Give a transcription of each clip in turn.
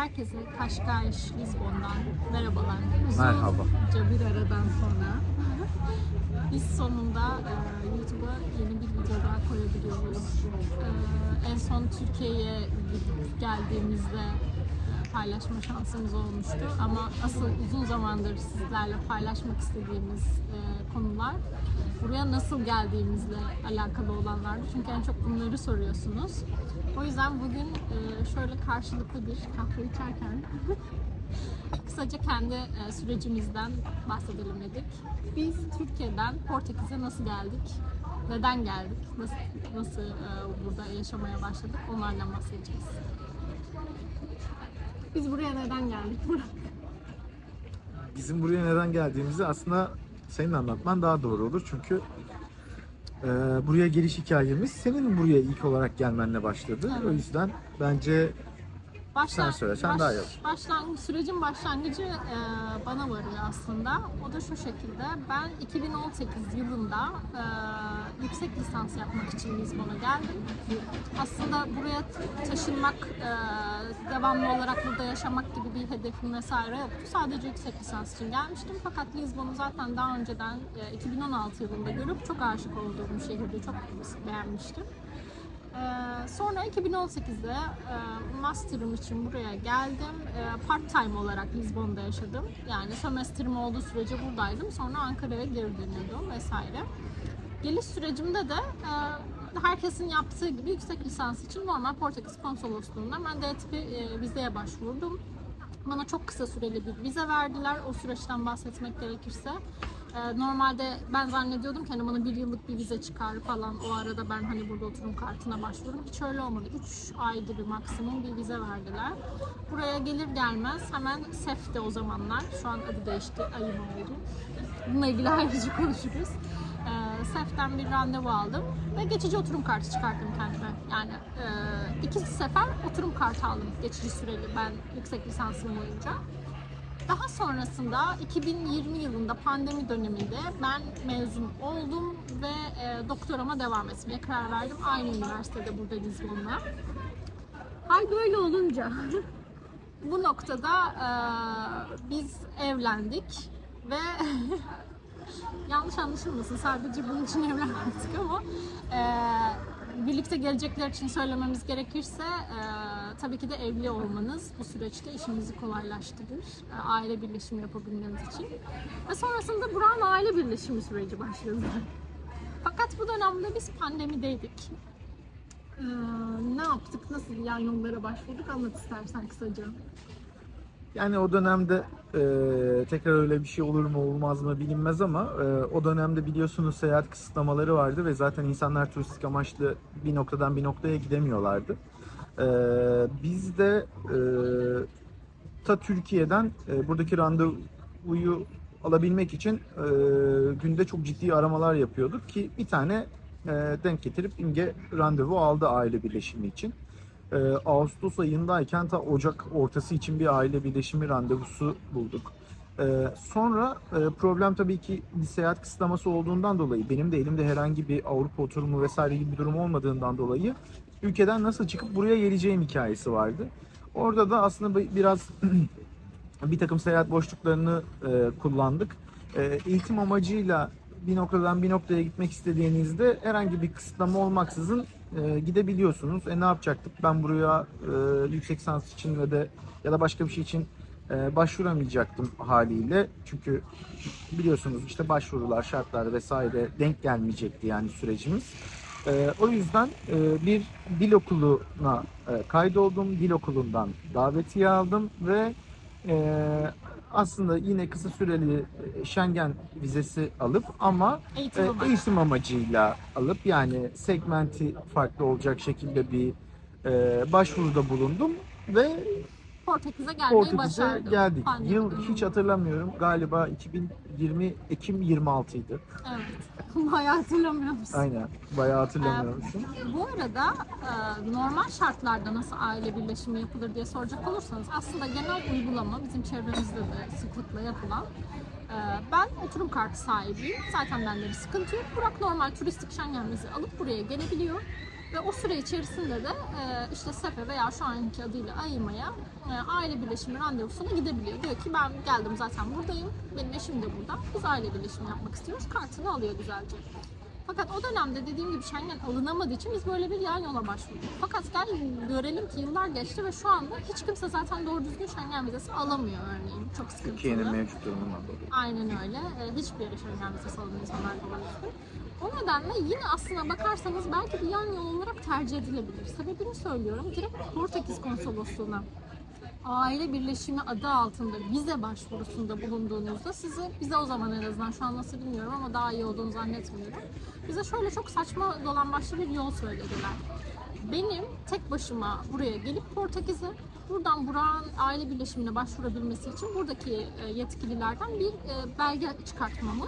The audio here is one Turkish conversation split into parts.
Herkese Kaşkaş, Lizbon'dan merhabalar. Uzunca Merhaba. bir aradan sonra biz sonunda e, YouTube'a yeni bir video daha koyabiliyoruz. E, en son Türkiye'ye gidip geldiğimizde e, paylaşma şansımız olmuştu ama asıl uzun zamandır sizlerle paylaşmak istediğimiz e, konular buraya nasıl geldiğimizle alakalı olanlardı. Çünkü en çok bunları soruyorsunuz. O yüzden bugün e, şöyle karşılıklı bir kahve içerken kısaca kendi e, sürecimizden bahsedelim dedik. Biz Türkiye'den Portekiz'e nasıl geldik? Neden geldik? Nasıl, nasıl e, burada yaşamaya başladık? Onlardan bahsedeceğiz. Biz buraya neden geldik Burak? Bizim buraya neden geldiğimizi aslında senin anlatman daha doğru olur çünkü e, buraya geliş hikayemiz senin buraya ilk olarak gelmenle başladı. Evet. O yüzden bence Başlan- Sen söyle, sen daha iyi. Başlangıç, sürecin başlangıcı e, bana varıyor aslında. O da şu şekilde. Ben 2018 yılında e, yüksek lisans yapmak için Lizbon'a geldim. Aslında buraya taşınmak, e, devamlı olarak burada yaşamak gibi bir hedefim vesaire yoktu. Sadece yüksek lisans için gelmiştim. Fakat Lizbon'u zaten daha önceden e, 2016 yılında görüp çok aşık olduğum şehirde çok beğenmiştim. Ee, sonra 2018'de e, master'ım için buraya geldim. E, part time olarak Lizbon'da yaşadım. Yani sömestrim olduğu sürece buradaydım. Sonra Ankara'ya geri dönüyordum vesaire. Geliş sürecimde de e, herkesin yaptığı gibi yüksek lisans için normal Portekiz konsolosluğundan ben de tipi e, vizeye başvurdum. Bana çok kısa süreli bir vize verdiler. O süreçten bahsetmek gerekirse. Ee, normalde ben zannediyordum ki hani bana bir yıllık bir vize çıkar falan. O arada ben hani burada oturum kartına başvururum. Hiç öyle olmadı. 3 ay gibi maksimum bir vize verdiler. Buraya gelir gelmez hemen SEF'te o zamanlar. Şu an adı değişti. Ayım oldu. Bununla ilgili ayrıca konuşuruz. Ee, SEF'ten bir randevu aldım ve geçici oturum kartı çıkarttım kendime. Yani e, iki sefer oturum kartı aldım geçici süreli ben yüksek lisansım boyunca. Daha sonrasında 2020 yılında pandemi döneminde ben mezun oldum ve e, doktorama devam etmeye karar verdim. Aynı üniversitede burada Lizbon'da. Hal böyle olunca bu noktada e, biz evlendik ve yanlış anlaşılmasın sadece bunun için evlenmedik ama e, birlikte gelecekler için söylememiz gerekirse e, tabii ki de evli olmanız bu süreçte işimizi kolaylaştırır. E, aile birleşimi yapabilmeniz için. Ve sonrasında Burak'ın aile birleşimi süreci başladı. Fakat bu dönemde biz pandemideydik. E, ne yaptık, nasıl yan yollara başvurduk anlat istersen kısaca. yani o dönemde e, tekrar öyle bir şey olur mu olmaz mı bilinmez ama e, o dönemde biliyorsunuz seyahat kısıtlamaları vardı ve zaten insanlar turistik amaçlı bir noktadan bir noktaya gidemiyorlardı. E, biz de e, ta Türkiye'den e, buradaki randevuyu alabilmek için e, günde çok ciddi aramalar yapıyorduk ki bir tane e, denk getirip İmge randevu aldı aile birleşimi için. E, Ağustos ayındayken ta Ocak ortası için bir aile birleşimi randevusu bulduk. E, sonra e, problem tabii ki seyahat kısıtlaması olduğundan dolayı benim de elimde herhangi bir Avrupa oturumu vesaire gibi bir durum olmadığından dolayı ülkeden nasıl çıkıp buraya geleceğim hikayesi vardı. Orada da aslında bi- biraz bir takım seyahat boşluklarını e, kullandık. E, eğitim amacıyla bir noktadan bir noktaya gitmek istediğinizde herhangi bir kısıtlama olmaksızın e, gidebiliyorsunuz. E ne yapacaktık? Ben buraya e, yüksek lisans için ve de ya da başka bir şey için e, başvuramayacaktım haliyle. Çünkü biliyorsunuz işte başvurular, şartlar vesaire denk gelmeyecekti yani sürecimiz. E, o yüzden e, bir dil okuluna e, kaydoldum. Dil okulundan davetiye aldım ve e, aslında yine kısa süreli e, Schengen vizesi alıp ama Eğitim e, eğitim amacıyla alıp yani segmenti farklı olacak şekilde bir e, başvuruda bulundum ve Portekiz'e gelmeyi Portekiz'e başardım. geldik. Pandemi Yıl hiç hatırlamıyorum. Galiba 2020 Ekim 26 idi. Evet. Bayağı hatırlamıyor musun? Aynen. Bayağı hatırlamıyormuşum. Bu arada e, normal şartlarda nasıl aile birleşimi yapılır diye soracak olursanız aslında genel uygulama bizim çevremizde de sıklıkla yapılan e, ben oturum kartı sahibiyim. Zaten bende bir sıkıntı yok. Burak normal turistik Schengen vize alıp buraya gelebiliyor. Ve o süre içerisinde de e, işte SEFE veya şu anki adıyla AYMA'ya e, aile birleşimi randevusuna gidebiliyor. Diyor ki ben geldim zaten buradayım, benim eşim de burada, biz aile birleşimi yapmak istiyoruz. Kartını alıyor güzelce. Fakat o dönemde dediğim gibi Schengen alınamadığı için biz böyle bir yan yola başvurduk. Fakat gel görelim ki yıllar geçti ve şu anda hiç kimse zaten doğru düzgün Schengen vizesi alamıyor örneğin. Çok sıkıntılı. Türkiye'nin mevcut durumundan dolayı. Aynen öyle. E, hiçbir yere Schengen vizesi alan insanlar var. O nedenle yine aslına bakarsanız belki bir yan yol olarak tercih edilebilir. Sebebini söylüyorum. Direkt Portekiz konsolosluğuna aile birleşimi adı altında vize başvurusunda bulunduğunuzda size bize o zaman en azından şu an nasıl bilmiyorum ama daha iyi olduğunu zannetmiyorum. Bize şöyle çok saçma dolambaçlı bir yol söylediler. Benim tek başıma buraya gelip Portekiz'e buradan Burak'ın aile birleşimine başvurabilmesi için buradaki e, yetkililerden bir e, belge çıkartmamı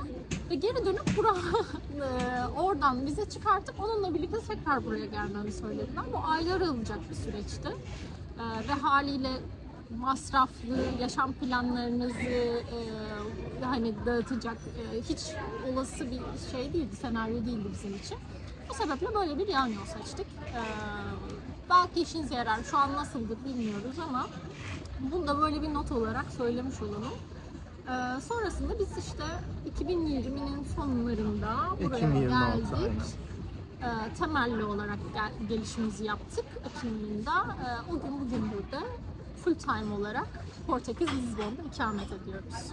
ve geri dönüp Burak e, oradan vize çıkartıp onunla birlikte tekrar buraya gelmemi söylediler. Bu aylar alacak bir süreçti. Ve haliyle masraflı yaşam planlarınızı e, hani dağıtacak e, hiç olası bir şey değildi, senaryo değildi bizim için. Bu sebeple böyle bir yan yol seçtik. E, belki işinize yarar. Şu an nasıldır bilmiyoruz ama bunu da böyle bir not olarak söylemiş olalım. E, sonrasında biz işte 2020'nin sonlarında buraya 2026 geldik. aynen. E, temelli olarak gel- gelişimizi yaptık Ekim ayında. E, o gün bugün burada full time olarak Portekiz Lizbon'da ikamet ediyoruz.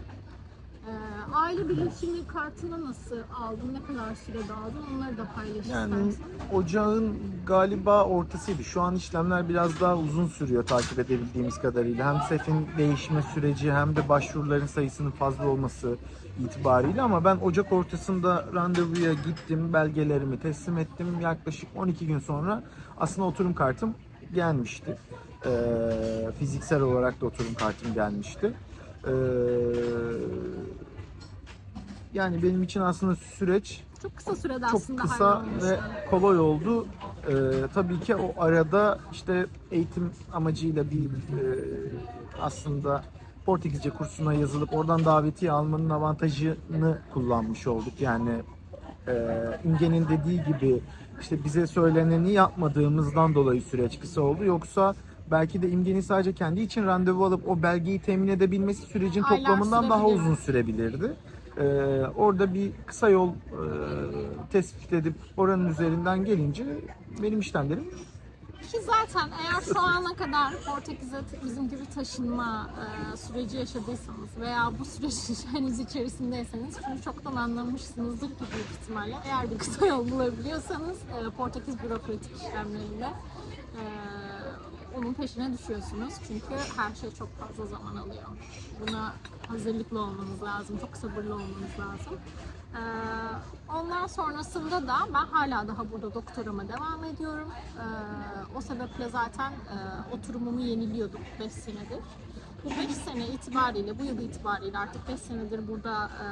E, aile birleşimi kartını nasıl aldın, ne kadar sürede aldın onları da paylaş Yani istersen. ocağın galiba ortasıydı. Şu an işlemler biraz daha uzun sürüyor takip edebildiğimiz kadarıyla. Hem SEF'in değişme süreci hem de başvuruların sayısının fazla olması itibariyle ama ben Ocak ortasında randevuya gittim, belgelerimi teslim ettim. Yaklaşık 12 gün sonra aslında oturum kartım gelmişti. Ee, fiziksel olarak da oturum kartım gelmişti. Ee, yani benim için aslında süreç Çok kısa sürede çok aslında kısa ve kolay oldu. Ee, tabii ki o arada işte eğitim amacıyla bir e, aslında Portekizce kursuna yazılıp oradan davetiye almanın avantajını kullanmış olduk. Yani e, İnge'nin dediği gibi işte bize söyleneni yapmadığımızdan dolayı süreç kısa oldu. Yoksa belki de İmge'nin sadece kendi için randevu alıp o belgeyi temin edebilmesi sürecin Aylar toplamından daha uzun sürebilirdi. Ee, orada bir kısa yol e, tespit edip oranın üzerinden gelince benim işlemlerim Ki zaten eğer şu ana kadar Portekiz'e bizim gibi taşınma e, süreci yaşadıysanız veya bu süreç henüz içerisindeyseniz şunu çoktan anlamışsınızdır ki büyük ihtimalle. Eğer bir kısa yol bulabiliyorsanız e, Portekiz bürokratik işlemlerinde onun peşine düşüyorsunuz. Çünkü her şey çok fazla zaman alıyor. Buna hazırlıklı olmanız lazım, çok sabırlı olmanız lazım. Ee, ondan sonrasında da ben hala daha burada doktorama devam ediyorum. Ee, o sebeple zaten e, oturumumu yeniliyordum 5 senedir. Bu 5 sene itibariyle, bu yıl itibariyle artık 5 senedir burada e,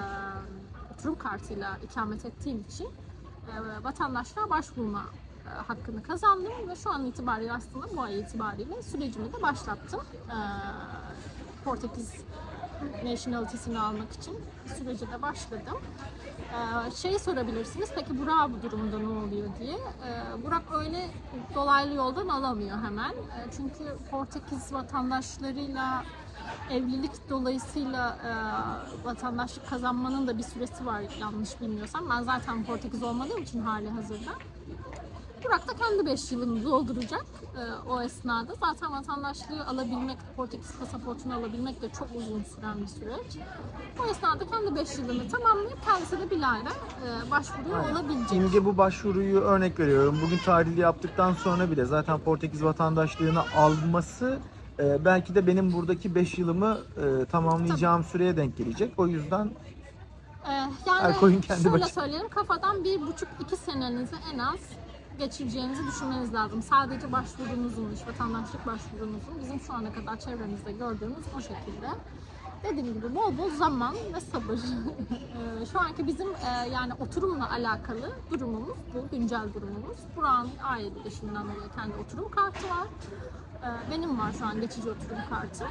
oturum kartıyla ikamet ettiğim için e, vatandaşlığa başvurma hakkını kazandım ve şu an itibariyle aslında bu ay itibariyle sürecimi de başlattım. E, Portekiz nationality'sini almak için sürece de başladım. Ee, şey sorabilirsiniz, peki Burak bu durumda ne oluyor diye. Burak öyle dolaylı yoldan alamıyor hemen. Çünkü Portekiz vatandaşlarıyla evlilik dolayısıyla e, vatandaşlık kazanmanın da bir süresi var yanlış bilmiyorsam. Ben zaten Portekiz olmadığım için hali hazırda. Burak da kendi 5 yılını dolduracak e, o esnada. Zaten vatandaşlığı alabilmek, Portekiz pasaportunu alabilmek de çok uzun süren bir süreç. O esnada kendi 5 yılını tamamlayıp kendisi de bilahare e, başvuruyor Aynen. olabilecek. İmge bu başvuruyu örnek veriyorum. Bugün tahlili yaptıktan sonra bile zaten Portekiz vatandaşlığını alması e, belki de benim buradaki 5 yılımı e, tamamlayacağım süreye denk gelecek. O yüzden Ee, yani kendi şöyle başına. söyleyelim kafadan bir buçuk iki senenizi en az geçireceğinizi düşünmeniz lazım. Sadece başvurunuzun, iş vatandaşlık başvurunuzun bizim şu ana kadar çevremizde gördüğümüz o şekilde. Dediğim gibi bol bol zaman ve sabır. Ee, şu anki bizim e, yani oturumla alakalı durumumuz bu, güncel durumumuz. Buranın aile birleşiminden dolayı kendi oturum kartı var. Ee, Benim var şu an geçici oturum kartı.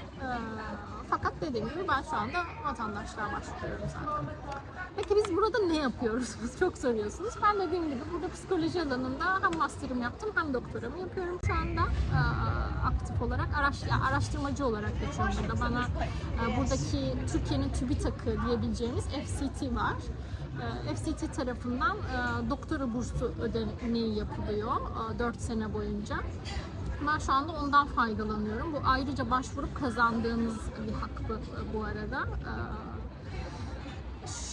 Fakat dediğim gibi ben şu anda vatandaşlığa başvuruyorum zaten. Peki biz burada ne yapıyoruz? Çok soruyorsunuz. Ben dediğim gibi burada psikoloji alanında hem master'ım yaptım hem doktoramı yapıyorum şu anda ee, aktif olarak. Araş, araştırmacı olarak geçiyorum burada. Bana e, buradaki Türkiye'nin TÜBİTAK'ı diyebileceğimiz FCT var. Ee, FCT tarafından e, doktora bursu ödeneği yapılıyor 4 sene boyunca. Ben şu anda ondan faydalanıyorum. Bu ayrıca başvurup kazandığınız bir hak bu, bu arada. Ee,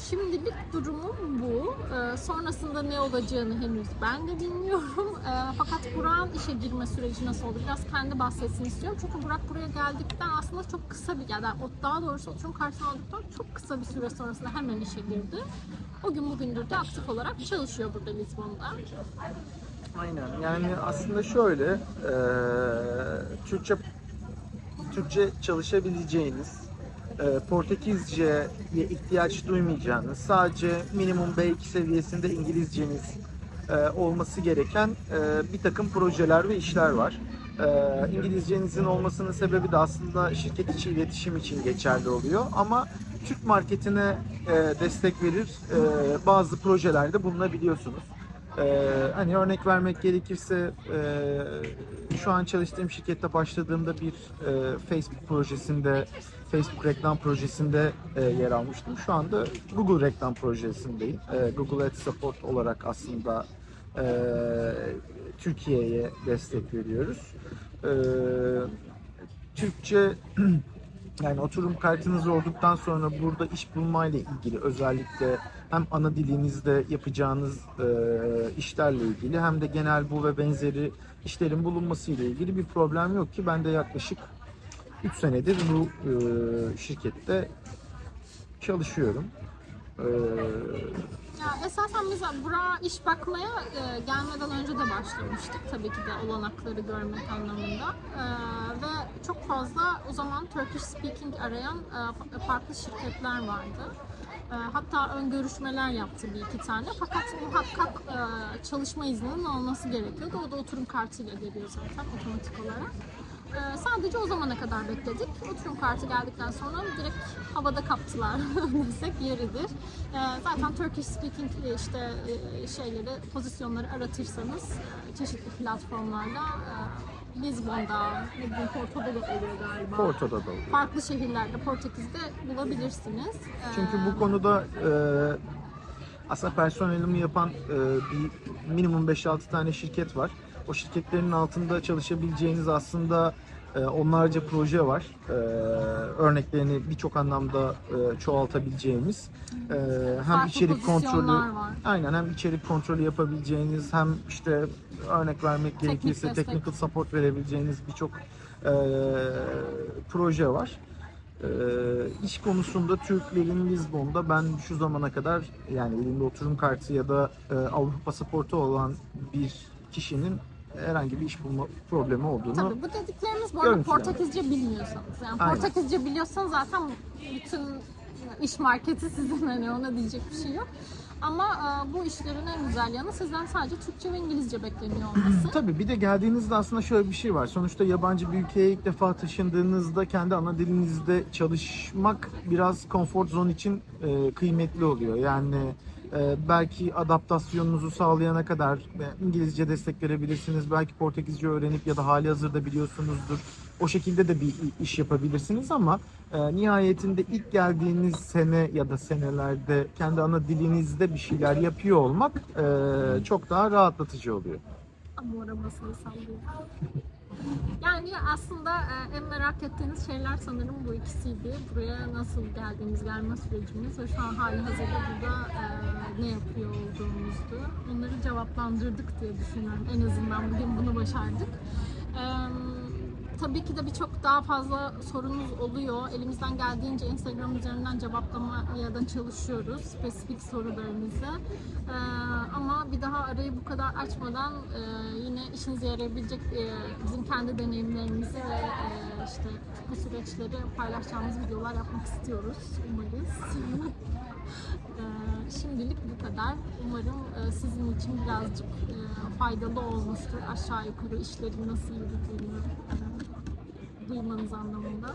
Şimdilik durumum bu. Ee, sonrasında ne olacağını henüz ben de bilmiyorum. Ee, fakat Burak'ın işe girme süreci nasıl oldu? Biraz kendi bahsetsin istiyorum. Çünkü Burak buraya geldikten aslında çok kısa bir, yani daha doğrusu oturum kartını aldıktan çok kısa bir süre sonrasında hemen işe girdi. O gün bugündür de aktif olarak çalışıyor burada Lizbon'da. Aynen. Yani aslında şöyle, eee, Türkçe Türkçe çalışabileceğiniz, eee, Portekizce'ye ihtiyaç duymayacağınız, sadece minimum B2 seviyesinde İngilizceniz eee, olması gereken eee, bir takım projeler ve işler var. Eee, İngilizcenizin olmasının sebebi de aslında şirket içi iletişim için geçerli oluyor. Ama Türk marketine eee, destek verir eee, bazı projelerde bulunabiliyorsunuz. Ee, hani örnek vermek gerekirse e, şu an çalıştığım şirkette başladığımda bir e, Facebook projesinde Facebook reklam projesinde e, yer almıştım. Şu anda Google reklam projesindeyim. E, Google Ads Support olarak aslında e, Türkiye'ye destek veriyoruz. E, Türkçe yani oturum kartınız olduktan sonra burada iş bulmayla ilgili özellikle hem ana dilinizde yapacağınız e, işlerle ilgili hem de genel bu ve benzeri işlerin bulunması ile ilgili bir problem yok ki ben de yaklaşık 3 senedir bu e, şirkette çalışıyorum. E, Ya esasen biz buraya iş bakmaya e, gelmeden önce de başlamıştık tabii ki de olanakları görmek anlamında E, ve çok fazla o zaman Turkish speaking arayan e, fa- farklı şirketler vardı. E, hatta ön görüşmeler yaptı bir iki tane fakat muhakkak e, çalışma izninin olması gerekiyordu. O da oturum kartıyla geliyor zaten otomatik olarak. Ee, sadece o zamana kadar bekledik. Oturum kartı geldikten sonra direkt havada kaptılar desek yeridir. Ee, zaten Turkish speaking e, işte e, şeyleri, pozisyonları aratırsanız e, çeşitli platformlarda Lizbon'da, ne bileyim Porto'da da oluyor galiba. Porto'da da oluyor. Farklı şehirlerde, Portekiz'de bulabilirsiniz. Ee, Çünkü bu konuda e, aslında personelimi yapan e, bir minimum 5-6 tane şirket var. O şirketlerin altında çalışabileceğiniz aslında e, onlarca proje var. E, örneklerini birçok anlamda e, çoğaltabileceğimiz. Hem farklı içerik kontrolü var. Aynen hem içerik kontrolü yapabileceğiniz hem işte örnek vermek gerekirse technical support verebileceğiniz birçok proje var. E, iş konusunda Türklerin Lizbon'da ben şu zamana kadar yani elinde oturum kartı ya da e, Avrupa pasaportu olan bir kişinin herhangi bir iş bulma problemi olduğunu Tabii bu dediklerimiz bu arada. Portekizce bilmiyorsanız. Yani Aynen. Portekizce biliyorsan zaten bütün iş marketi sizin hani ona diyecek bir şey yok. Ama e, bu işlerin en güzel yanı sizden sadece Türkçe ve İngilizce bekleniyor olması. Tabii bir de geldiğinizde aslında şöyle bir şey var. Sonuçta yabancı bir ülkeye ilk defa taşındığınızda kendi ana dilinizde çalışmak biraz konfor zone için e, kıymetli oluyor. Yani belki adaptasyonunuzu sağlayana kadar e, İngilizce destek verebilirsiniz. Belki Portekizce öğrenip ya da hali hazırda biliyorsunuzdur. O şekilde de bir iş yapabilirsiniz ama e, nihayetinde ilk geldiğiniz sene ya da senelerde kendi ana dilinizde bir şeyler yapıyor olmak e, çok daha rahatlatıcı oluyor. Ama arabasını sallıyor. Yani aslında e, en merak ettiğiniz şeyler sanırım bu ikisiydi. Buraya nasıl geldiğimiz, gelme sürecimiz ve şu an hali hazırda burada e, ne yapıyor olduğumuzdu. Onları cevaplandırdık diye düşünüyorum. En azından bugün bunu başardık. Tabii ki de birçok daha fazla sorunuz oluyor. Elimizden geldiğince Instagram üzerinden cevaplamaya da çalışıyoruz. Spesifik sorularınızı. Ee, ama bir daha arayı bu kadar açmadan e, yine işinize yarayabilecek e, bizim kendi deneyimlerimizi ve e, işte bu süreçleri paylaşacağımız videolar yapmak istiyoruz. Umarız. Ee, şimdilik bu kadar. Umarım e, sizin için birazcık e, faydalı olmuştur. Aşağı yukarı işlerin nasıl yürüdüğünü duymanız anlamında.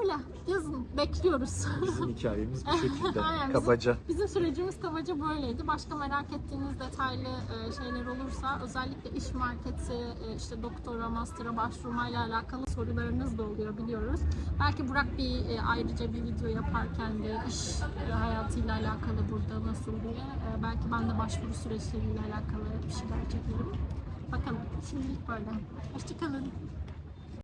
Öyle. Yazın. Bekliyoruz. Bizim hikayemiz bu şekilde. Aynen, bizim- Kabaca. Bizim sürecimiz kabaca böyleydi. Başka merak ettiğiniz detaylı e, şeyler olursa özellikle iş marketi, e, işte doktora, master'a başvurmayla alakalı sorularınız da oluyor biliyoruz. Belki Burak bir e, ayrıca bir video yaparken de iş e, hayatıyla alakalı burada nasıl diye e, belki ben de başvuru süreçleriyle alakalı bir şeyler çekerim. Bakalım. Şimdilik böyle. Hoşçakalın.